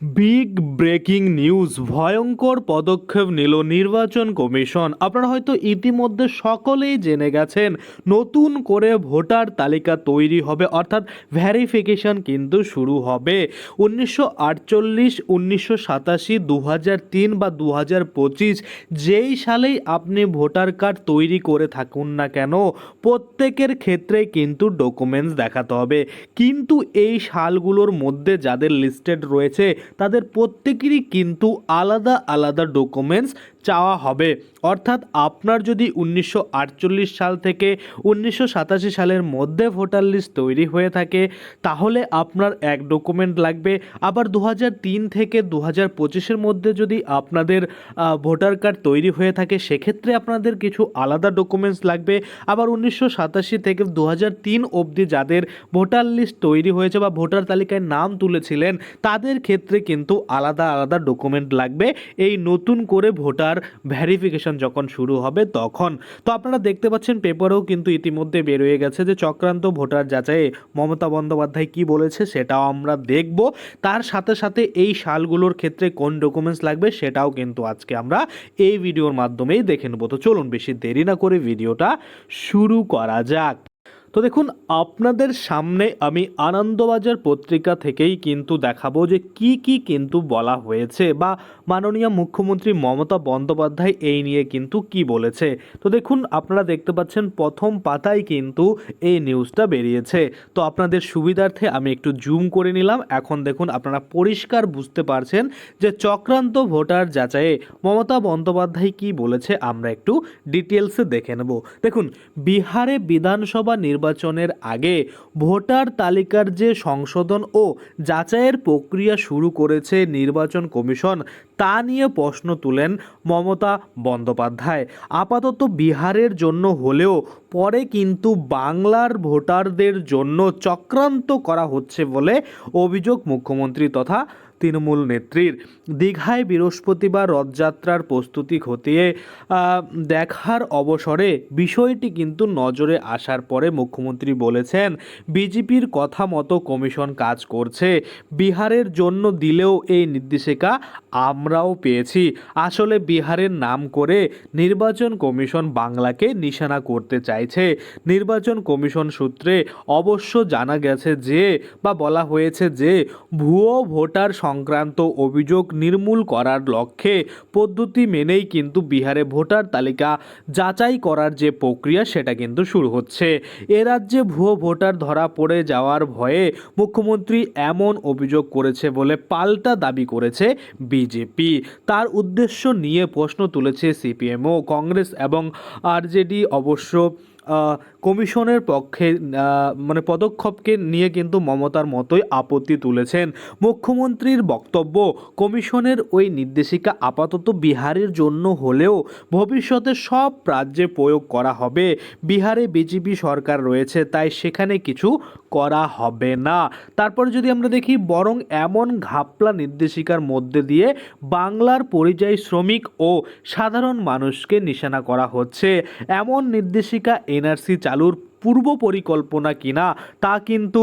Big breaking news ভয়ঙ্কর পদক্ষেপ নিল নির্বাচন কমিশন। আপনারা হয়তো ইতিমধ্যে সকলেই জেনে গেছেন, নতুন করে ভোটার তালিকা তৈরি হবে, অর্থাৎ ভ্যারিফিকেশন কিন্তু শুরু হবে। উনিশশো আটচল্লিশ, উনিশশো সাতাশি দু তিন বা দু হাজার পঁচিশ, যেই সালেই আপনি ভোটার কার্ড তৈরি করে থাকুন না কেন, প্রত্যেকের ক্ষেত্রে কিন্তু ডকুমেন্টস দেখাতে হবে। কিন্তু এই সালগুলোর মধ্যে যাদের লিস্টেড রয়েছে তাদের প্রত্যেকেরই কিন্তু আলাদা আলাদা ডকুমেন্টস চাওয়া হবে। অর্থাৎ আপনার যদি উনিশশো আটচল্লিশ সাল থেকে উনিশশো সাতাশি সালের মধ্যে ভোটার লিস্ট তৈরি হয়ে থাকে, তাহলে আপনার এক ডকুমেন্ট লাগবে। আবার দু থেকে দু হাজার মধ্যে যদি আপনাদের ভোটার কার্ড তৈরি হয়ে থাকে, সেক্ষেত্রে আপনাদের কিছু আলাদা ডকুমেন্টস লাগবে। আবার উনিশশো সাতাশি থেকে দু হাজার তিন অবধি যাদের ভোটার লিস্ট তৈরি হয়েছে বা ভোটার তালিকায় নাম তুলেছিলেন, তাদের ক্ষেত্রে কিন্তু আলাদা আলাদা ডকুমেন্ট লাগবে। এই নতুন করে ভোটার ভ্যারিফিকেশন যখন শুরু হবে তখন। তো আপনারা দেখতে পাচ্ছেন পেপারেও কিন্তু ইতিমধ্যে বেরোয়ে গেছে যে চক্রান্ত ভোটার যাচাইয়ে মমতা বন্দ্যোপাধ্যায় কি বলেছে সেটাও আমরা দেখব। তার সাথে সাথে এই সালগুলোর ক্ষেত্রে কোন ডকুমেন্টস লাগবে সেটাও কিন্তু আজকে আমরা এই ভিডিওর মাধ্যমেই দেখে নেব। তো চলুন বেশি দেরি না করে ভিডিওটা শুরু করা যাক। তো দেখুন, আপনাদের সামনে আমি আনন্দবাজার পত্রিকা থেকেই কিন্তু দেখাবো যে কি কি কিন্তু বলা হয়েছে বা মাননীয় মুখ্যমন্ত্রী মমতা বন্দ্যোপাধ্যায় এই নিয়ে কিন্তু কি বলেছে। তো দেখুন, আপনারা দেখতে পাচ্ছেন প্রথম পাতায় কিন্তু এই নিউজটা বেরিয়েছে। তো আপনাদের সুবিধার্থে আমি একটু জুম করে নিলাম। এখন দেখুন, আপনারা পরিষ্কার বুঝতে পারছেন যে চক্রান্ত ভোটার যাচাইয়ে মমতা বন্দ্যোপাধ্যায় কি বলেছে আমরা একটু ডিটেলসে দেখে নেব। দেখুন, বিহারে বিধানসভা নির্বাচনের আগে ভোটার তালিকার যে সংশোধন ও যাচাইয়ের প্রক্রিয়া শুরু করেছে নির্বাচন কমিশন, তা নিয়ে প্রশ্ন তুলেন মমতা বন্দ্যোপাধ্যায়। আপাতত বিহারের জন্য হলেও পরে কিন্তু বাংলার ভোটারদের জন্য চক্রান্ত করা হচ্ছে বলে অভিযোগ মুখ্যমন্ত্রী তথা তৃণমূল নেত্রীর দীঘায় বৃহস্পতিবার রথযাত্রার প্রস্তুতি খতিয়ে দেখার অবসরে বিষয়টি কিন্তু নজরে আসার পরে মুখ্যমন্ত্রী বলেছেন, বিজেপির কথা মতো কমিশন কাজ করছে, বিহারের জন্য দিলেও এই নির্দেশিকা আমরাও পেয়েছি। আসলে বিহারের নাম করে নির্বাচন কমিশন বাংলাকে নিশানা করতে চাইছে। নির্বাচন কমিশন সূত্রে অবশ্য জানা গেছে যে, বা বলা হয়েছে যে, ভুয়ো ভোটার সংক্রান্ত অভিযোগ নির্মূল করার লক্ষ্যে পদ্ধতি মেনেই কিন্তু বিহারে ভোটার তালিকা যাচাই করার যে প্রক্রিয়া সেটা কিন্তু শুরু হচ্ছে। এ রাজ্যে ভুয়ো ভোটার ধরা পড়ে যাওয়ার ভয়ে মুখ্যমন্ত্রী এমন অভিযোগ করেছে বলে পাল্টা দাবি করেছে বিজেপি। তার উদ্দেশ্য নিয়ে প্রশ্ন তুলেছে সিপিএমও, কংগ্রেস এবং আরজেডি অবশ্য কমিশনের পক্ষে মানে পদক্ষেপকে নিয়ে কিন্তু মমতার মতোই আপত্তি তুলেছেন। মুখ্যমন্ত্রীর বক্তব্য, কমিশনের ওই নির্দেশিকা আপাতত বিহারের জন্য হলেও ভবিষ্যতে সব রাজ্যে প্রয়োগ করা হবে। বিহারে বিজেপি সরকার রয়েছে, তাই সেখানে কিছু করা হবে না। তারপরে যদি আমরা দেখি, বরং এমন ঘাপলা নির্দেশিকার মধ্যে দিয়ে বাংলার পরিযায়ী শ্রমিক ও সাধারণ মানুষকে নিশানা করা হচ্ছে। এমন নির্দেশিকা এনআরসি চালুর পূর্ব পরিকল্পনা কিনা, তা কিন্তু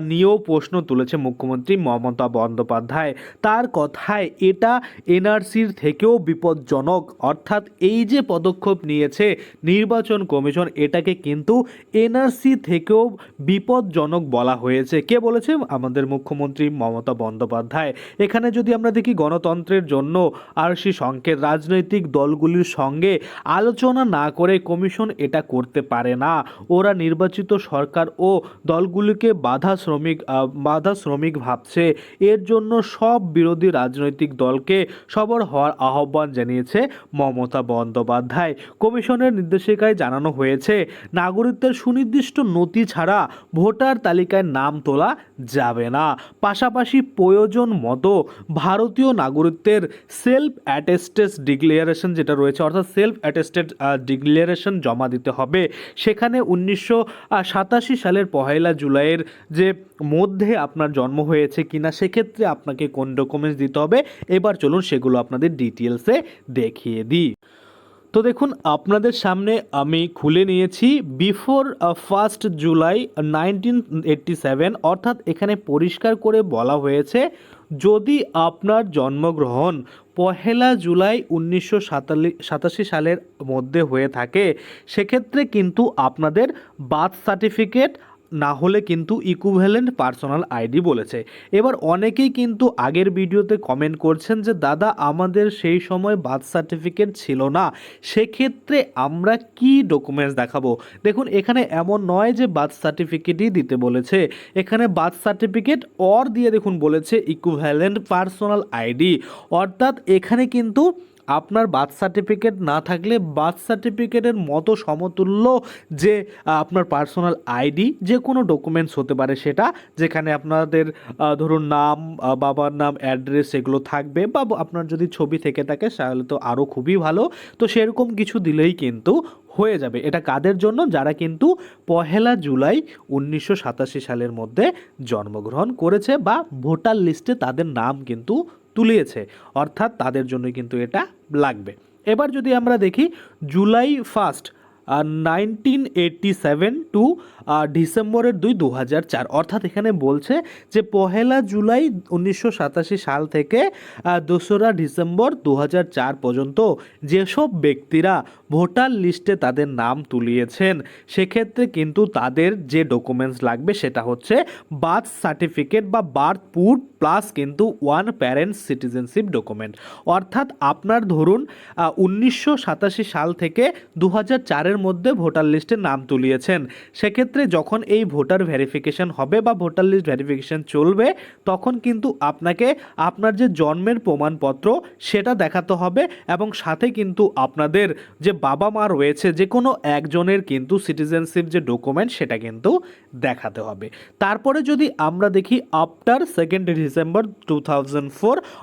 নিয়েও প্রশ্ন তুলেছে মুখ্যমন্ত্রী মমতা বন্দ্যোপাধ্যায়। তার কথায় এটা এনআরসির থেকেও বিপজ্জনক। অর্থাৎ এই যে পদক্ষেপ নিয়েছে নির্বাচন কমিশন, এটাকে কিন্তু এনআরসি থেকেও বিপজ্জনক বলা হয়েছে। কে বলেছে? আমাদের মুখ্যমন্ত্রী মমতা বন্দ্যোপাধ্যায়। এখানে যদি আমরা দেখি গণতন্ত্রের জন্য আর আরসি সংকেত, রাজনৈতিক দলগুলির সঙ্গে আলোচনা না করে কমিশন এটা করতে পারে না। ওরা নির্বাচিত সরকার ও দলগুলিকে বাধা শ্রমিক বাধা শ্রমিক ভাবছে। এর জন্য সব বিরোধী রাজনৈতিক দলকে সবর হওয়ার আহ্বান জানিয়েছে মমতা বন্দ্যোপাধ্যায়। কমিশনের নির্দেশিকায় জানানো হয়েছে, নাগরিকদের সুনির্দিষ্ট নথি ছাড়া ভোটার তালিকায় নাম তোলা যাবে না। পাশাপাশি প্রয়োজন মতো ভারতীয় নাগরিকদের সেলফ অ্যাটেস্টেড ডিক্লিয়ারেশন যেটা রয়েছে, অর্থাৎ সেলফ অ্যাটেস্টেড ডিক্লিয়ারেশন জমা দিতে হবে। সেখানে উনিশশো সাতাশি সালের পহেলা জুলাইয়ের যে মধ্যে আপনার জন্ম হয়েছে কিনা, সেক্ষেত্রে আপনাকে কোন ডকুমেন্টস দিতে হবে? এবার চলুন সেগুলো আপনাদের ডিটেলসে দেখিয়ে দিই। তো দেখুন, আপনাদের সামনে আমি খুলে নিয়েছি before first July nineteen eighty seven অর্থাৎ এখানে পরিষ্কার করে বলা হয়েছে, যদি আপনার জন্মগ্রহণ পহেলা জুলাই উনিশশো সাতাশি সালের মধ্যে হয়ে থাকে, সেক্ষেত্রে কিন্তু আপনাদের বার্থ সার্টিফিকেট না হলে কিন্তু ইকুভ্যালেন্ট পার্সোনাল আইডি বলেছে। এবার অনেকেই কিন্তু আগের ভিডিওতে কমেন্ট করছেন যে, দাদা, আমাদের সেই সময় বার্থ সার্টিফিকেট ছিল না। সেক্ষেত্রে আমরা কি ডকুমেন্টস দেখাবো? দেখুন, এখানে এমন নয় যে বার্থ সার্টিফিকেটই দিতে বলেছে। এখানে বার্থ সার্টিফিকেট অর দিয়ে দেখুন বলেছে ইকুভ্যালেন্ট পার্সোনাল আইডি অর্থাৎ এখানে কিন্তু আপনার বার্থ সার্টিফিকেট না থাকলে বার্থ সার্টিফিকেটের মতো সমতুল্য যে আপনার পার্সোনাল আইডি যে কোনো ডকুমেন্টস হতে পারে সেটা, যেখানে আপনাদের ধরুন নাম বাবার নাম, অ্যাড্রেস এগুলো থাকবে বা আপনার যদি ছবি থেকে থাকে তাহলে তো আরও খুবই ভালো। তো সেরকম কিছু দিলেই কিন্তু হয়ে যাবে। এটা কাদের জন্য? যারা কিন্তু পহেলা জুলাই উনিশশো সাতাশি সালের মধ্যে জন্মগ্রহণ করেছে বা ভোটার লিস্টে তাদের নাম কিন্তু তুলিয়েছে অর্থাৎ তাদের জন্য কিন্তু এটা লাগবে। এবার যদি আমরা দেখি, July first nineteen eighty seven to ডিসেম্বরের দুই দু হাজার চার। অর্থাৎ এখানে বলছে যে, পহেলা জুলাই উনিশশো সাতাশি সাল থেকে দোসরা ডিসেম্বর দু হাজার চার পর্যন্ত যেসব ব্যক্তিরা ভোটার লিস্টে তাদের নাম তুলিয়েছেন, সেক্ষেত্রে কিন্তু তাদের যে ডকুমেন্টস লাগবে সেটা হচ্ছে বার্থ সার্টিফিকেট বা বার্থ প্রুফ প্লাস কিন্তু ওয়ান প্যারেন্টস সিটিজেনশিপ ডকুমেন্ট। অর্থাৎ আপনার ধরুন উনিশশো সাতাশি সাল থেকে দু চারের মধ্যে ভোটার লিস্টে নাম তুলিয়েছেন। সেক্ষেত্রে যখন এই ভোটার ভেরিফিকেশন হবে বা ভোটার লিস্ট ভেরিফিকেশন চলবে, তখন কিন্তু আপনাকে আপনার যে জন্মের প্রমাণপত্র সেটা দেখাতে হবে এবং সাথে কিন্তু আপনাদের যে বাবা মা রয়েছে, যে কোনো একজনের কিন্তু সিটিজেনশিপ যে ডকুমেন্ট সেটা কিন্তু দেখাতে হবে। তারপরে যদি আমরা দেখি, আফটার সেকেন্ড ডিসেম্বর টু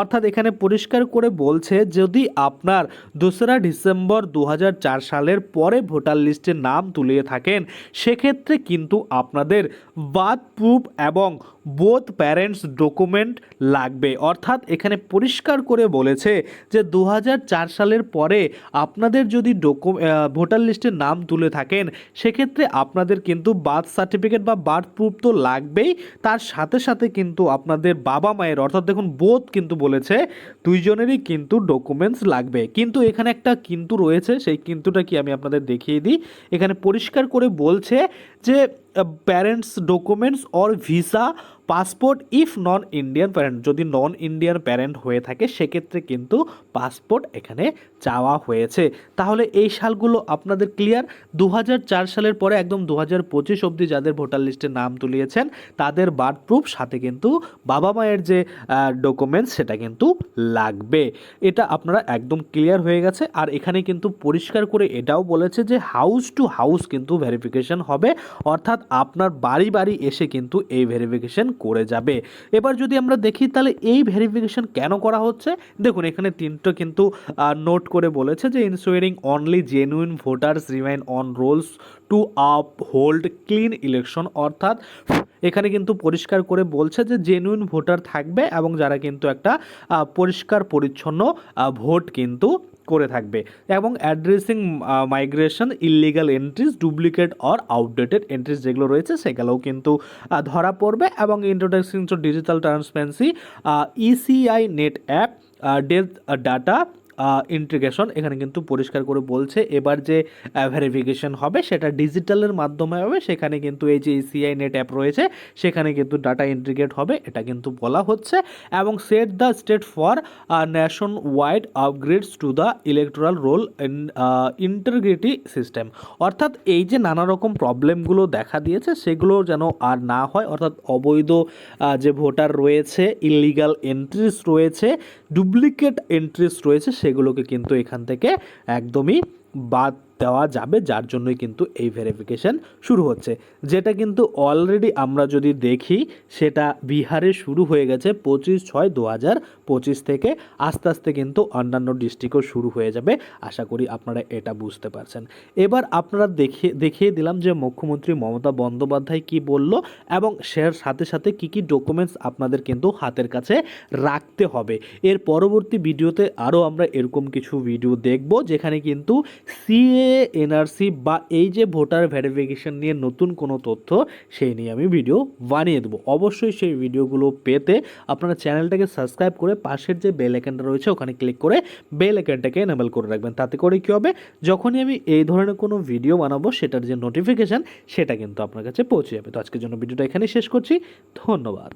অর্থাৎ এখানে পরিষ্কার করে বলছে যদি আপনার দোসরা ডিসেম্বর দু হাজার চার সালের পরে ভোটার লিস্টে নাম তুলিয়ে থাকেন, সেক্ষেত্রে কিন্তু আপনাদের বার্থ প্রুফ এবং বোথ প্যারেন্টস ডকুমেন্ট লাগবে। অর্থাৎ এখানে পরিষ্কার করে বলেছে যে দু হাজার চার সালের পরে আপনাদের যদি ডকু ভোটার লিস্টে নাম তুলে থাকেন, সেক্ষেত্রে আপনাদের কিন্তু বার্থ সার্টিফিকেট বা বার্থ প্রুফ তো লাগবেই, তার সাথে সাথে কিন্তু আপনাদের বাবা মায়ের, অর্থাৎ দেখুন বোধ কিন্তু বলেছে, দুইজনেরই কিন্তু ডকুমেন্টস লাগবে। কিন্তু এখানে একটা কিন্তু রয়েছে, সেই কিন্তুটা কি আমি আপনাদের দেখিয়ে দিই। এখানে পরিষ্কার করে বলছে যে parents documents or visa passport if non Indian parent যদি নন ইন্ডিয়ান প্যারেন্ট হয়ে থাকে, সেক্ষেত্রে কিন্তু পাসপোর্ট এখানে চাওয়া হয়েছে। তাহলে এই সালগুলো আপনাদের ক্লিয়ার দু হাজার চার সালের পরে একদম দু হাজার পঁচিশ অবধি যাদের ভোটার লিস্টে নাম তুলিয়েছেন, তাদের বার্থ প্রুফ সাথে কিন্তু বাবা মায়ের যে ডকুমেন্টস সেটা কিন্তু লাগবে। এটা আপনারা একদম ক্লিয়ার হয়ে গেছে। আর এখানে কিন্তু পরিষ্কার করে এটাও বলেছে যে হাউস টু হাউস কিন্তু ভেরিফিকেশন হবে। অর্থাৎ আপনার বাড়ি বাড়ি এসে কিন্তু এই ভেরিফিকেশন করে যাবে। এবার যদি আমরা দেখি তাহলে এই ভেরিফিকেশন কেন করা হচ্ছে? দেখুন, এখানে তিনটা কিন্তু নোট করে বলেছে যে ensuring only genuine voters remain on rolls to uphold clean election অর্থাৎ এখানে কিন্তু পরিষ্কার করে বলছে যে জেনুইন ভোটার থাকবে এবং যারা কিন্তু একটা পরিষ্কার, পরিচ্ছন্ন ভোট কিন্তু করে থাকবে। এবং addressing migration illegal entries duplicate or outdated entries যেগুলো রয়েছে সেগুলোও কিন্তু ধরা পড়বে। এবং introduction to digital transparency ECI net app death data integration এখানে কিন্তু পরিষ্কার করে বলছে। এবার যে ভেরিফিকেশন হবে সেটা ডিজিটালের মাধ্যমে হবে। সেখানে কিন্তু এই যে ইসিআই নেট অ্যাপ রয়েছে, সেখানে কিন্তু ডাটা ইন্টিগ্রেট হবে, এটা কিন্তু বলা হচ্ছে। এবং set the state for nationwide upgrades to the electoral roll integrity system অর্থাৎ এই যে নানা রকম প্রবলেমগুলো দেখা দিয়েছে, সেগুলো যেন আর না হয়। অর্থাৎ অবৈধ যে ভোটার রয়েছে ইলিগাল এন্ট্রিস রয়েছে ডুপ্লিকেট এন্ট্রিস রয়েছে সেগুলোকে কিন্তু এখান থেকে একদমই বাদ দেওয়া যাবে, যার জন্যই কিন্তু এই ভেরিফিকেশন শুরু হচ্ছে। যেটা কিন্তু অলরেডি আমরা যদি দেখি, সেটা বিহারে শুরু হয়ে গেছে পঁচিশ ছয় দু হাজার পঁচিশ থেকে। আস্তে আস্তে কিন্তু অন্যান্য ডিস্ট্রিক্টও শুরু হয়ে যাবে। আশা করি আপনারা এটা বুঝতে পারছেন। এবার আপনারা দেখিয়ে দেখিয়ে দিলাম যে মুখ্যমন্ত্রী মমতা বন্দ্যোপাধ্যায় কি বলল এবং সের সাথে সাথে কি কি ডকুমেন্টস আপনাদের কিন্তু হাতের কাছে রাখতে হবে। এর পরবর্তী ভিডিওতে আরও আমরা এরকম কিছু ভিডিও দেখব, যেখানে কিন্তু সিএ এনআরসি বা এই যে ভোটার ভেরিফিকেশন নিয়ে নতুন কোনো তথ্য, সেই নিয়ে আমি ভিডিও বানিয়ে দেবো। অবশ্যই সেই ভিডিওগুলো পেতে আপনারা চ্যানেলটাকে সাবস্ক্রাইব করে পাশের যে বেল আইকনটা রয়েছে, ওখানে ক্লিক করে বেল আইকনটাকে এনেবল করে রাখবেন। তাতে করে কী হবে? যখনই আমি এই ধরনের কোনো ভিডিও বানাবো, সেটার যে নোটিফিকেশান সেটা কিন্তু আপনার কাছে পৌঁছে যাবে। তো আজকের জন্য ভিডিওটা এখানেই শেষ করছি। ধন্যবাদ।